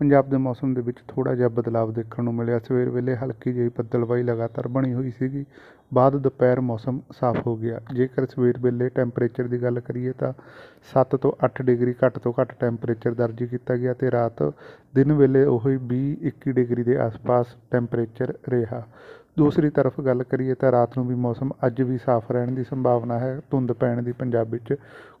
ਪੰਜਾਬ ਦੇ ਮੌਸਮ ਦੇ ਵਿੱਚ ਥੋੜ੍ਹਾ ਜਿਹਾ ਬਦਲਾਵ ਦੇਖਣ ਨੂੰ ਮਿਲਿਆ। ਸਵੇਰ ਵੇਲੇ ਹਲਕੀ ਜਿਹੀ ਬੱਦਲਵਾਈ ਲਗਾਤਾਰ ਬਣੀ ਹੋਈ ਸੀਗੀ। ਬਾਅਦ ਦੁਪਹਿਰ ਮੌਸਮ ਸਾਫ਼ ਹੋ ਗਿਆ। ਜੇਕਰ ਸਵੇਰ ਵੇਲੇ ਟੈਂਪਰੇਚਰ ਦੀ ਗੱਲ ਕਰੀਏ ਤਾਂ 7 ਤੋਂ 8 ਡਿਗਰੀ ਘੱਟ ਤੋਂ ਘੱਟ ਟੈਂਪਰੇਚਰ ਦਰਜ ਕੀਤਾ ਗਿਆ ਤੇ ਰਾਤ ਦਿਨ ਵੇਲੇ ਉਹੀ 20 21 ਡਿਗਰੀ ਦੇ ਆਸ-ਪਾਸ ਟੈਂਪਰੇਚਰ ਰਿਹਾ। ਦੂਸਰੀ ਤਰਫ ਗੱਲ ਕਰੀਏ ਤਾਂ ਰਾਤ ਨੂੰ ਵੀ ਮੌਸਮ ਅੱਜ ਵੀ ਸਾਫ਼ ਰਹਿਣ ਦੀ ਸੰਭਾਵਨਾ ਹੈ, ਧੁੰਦ ਪੈਣ ਦੀ ਪੰਜਾਬ ਵਿੱਚ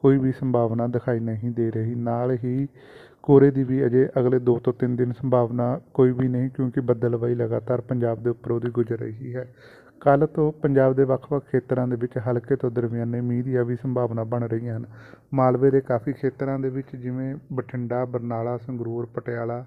ਕੋਈ ਵੀ ਸੰਭਾਵਨਾ ਦਿਖਾਈ ਨਹੀਂ ਦੇ ਰਹੀ। ਨਾਲ ਹੀ ਕੋਰੇ ਦੀ ਵੀ ਅਜੇ ਅਗਲੇ 2 ਤੋਂ 3 ਦਿਨ ਸੰਭਾਵਨਾ ਕੋਈ ਵੀ ਨਹੀਂ ਕਿਉਂਕਿ ਬੱਦਲਵਾਈ ਲਗਾਤਾਰ ਪੰਜਾਬ ਦੇ ਉੱਪਰੋਂ ਦੀ ਗੁਜ਼ਰ ਰਹੀ ਹੈ। ਕੱਲ੍ਹ ਤੋਂ ਪੰਜਾਬ ਦੇ ਵੱਖ-ਵੱਖ ਖੇਤਰਾਂ ਦੇ ਵਿੱਚ ਹਲਕੇ ਤੋਂ ਦਰਮਿਆਨੇ ਮੀਂਹ ਦੀਆਂ ਵੀ ਸੰਭਾਵਨਾ ਬਣ ਰਹੀਆਂ ਹਨ। ਮਾਲਵੇ ਦੇ ਕਾਫੀ ਖੇਤਰਾਂ ਦੇ ਵਿੱਚ ਜਿਵੇਂ ਬਠਿੰਡਾ, ਬਰਨਾਲਾ, ਸੰਗਰੂਰ, ਪਟਿਆਲਾ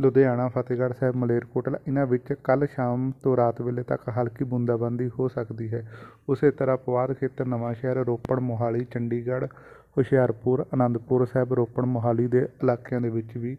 ਲੁਧਿਆਣਾ, ਫਤਿਹਗੜ੍ਹ ਸਾਹਿਬ, ਮਲੇਰਕੋਟਲਾ, ਇਹਨਾਂ ਵਿੱਚ ਕੱਲ੍ਹ ਸ਼ਾਮ ਤੋਂ ਰਾਤ ਵੇਲੇ ਤੱਕ ਹਲਕੀ ਬੂੰਦਾਬਾਂਦੀ ਹੋ ਸਕਦੀ ਹੈ। ਉਸੇ ਤਰ੍ਹਾਂ ਪਵਾਰ ਖੇਤਰ ਨਵਾਂਸ਼ਹਿਰ ਰੋਪੜ, ਮੋਹਾਲੀ, ਚੰਡੀਗੜ੍ਹ, ਹੁਸ਼ਿਆਰਪੁਰ, ਅਨੰਦਪੁਰ ਸਾਹਿਬ, ਰੋਪੜ, ਮੋਹਾਲੀ ਦੇ ਇਲਾਕਿਆਂ ਦੇ ਵਿੱਚ ਵੀ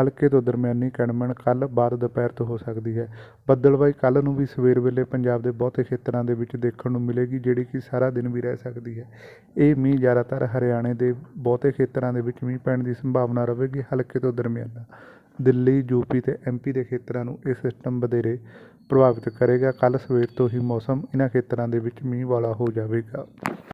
ਹਲਕੇ ਤੋਂ ਦਰਮਿਆਨੀ ਕਣਮਣ ਕੱਲ੍ਹ ਬਾਅਦ ਦੁਪਹਿਰ ਤੋਂ ਹੋ ਸਕਦੀ ਹੈ। ਬੱਦਲਵਾਈ ਕੱਲ੍ਹ ਨੂੰ ਵੀ ਸਵੇਰ ਵੇਲੇ ਪੰਜਾਬ ਦੇ ਬਹੁਤੇ ਖੇਤਰਾਂ ਦੇ ਵਿੱਚ ਦੇਖਣ ਨੂੰ ਮਿਲੇਗੀ, ਜਿਹੜੀ ਕਿ ਸਾਰਾ ਦਿਨ ਵੀ ਰਹਿ ਸਕਦੀ ਹੈ। ਇਹ ਮੀਂਹ ਜ਼ਿਆਦਾਤਰ ਹਰਿਆਣੇ ਦੇ ਬਹੁਤੇ ਖੇਤਰਾਂ ਦੇ ਵਿੱਚ ਮੀਂਹ ਪੈਣ ਦੀ ਸੰਭਾਵਨਾ ਰਹੇਗੀ, ਹਲਕੇ ਤੋਂ ਦਰਮਿਆਨਾ। ਦਿੱਲੀ ਯੂਪੀ ਤੇ ਐਮਪੀ ਦੇ ਖੇਤਰਾਂ ਨੂੰ ਇਹ ਸਿਸਟਮ ਵਧੇਰੇ ਪ੍ਰਭਾਵਿਤ ਕਰੇਗਾ। ਕੱਲ੍ਹ ਸਵੇਰ ਤੋਂ ਹੀ ਮੌਸਮ ਇਹਨਾਂ ਖੇਤਰਾਂ ਦੇ ਵਿੱਚ ਮੀਂਹ ਵਾਲਾ ਹੋ ਜਾਵੇਗਾ।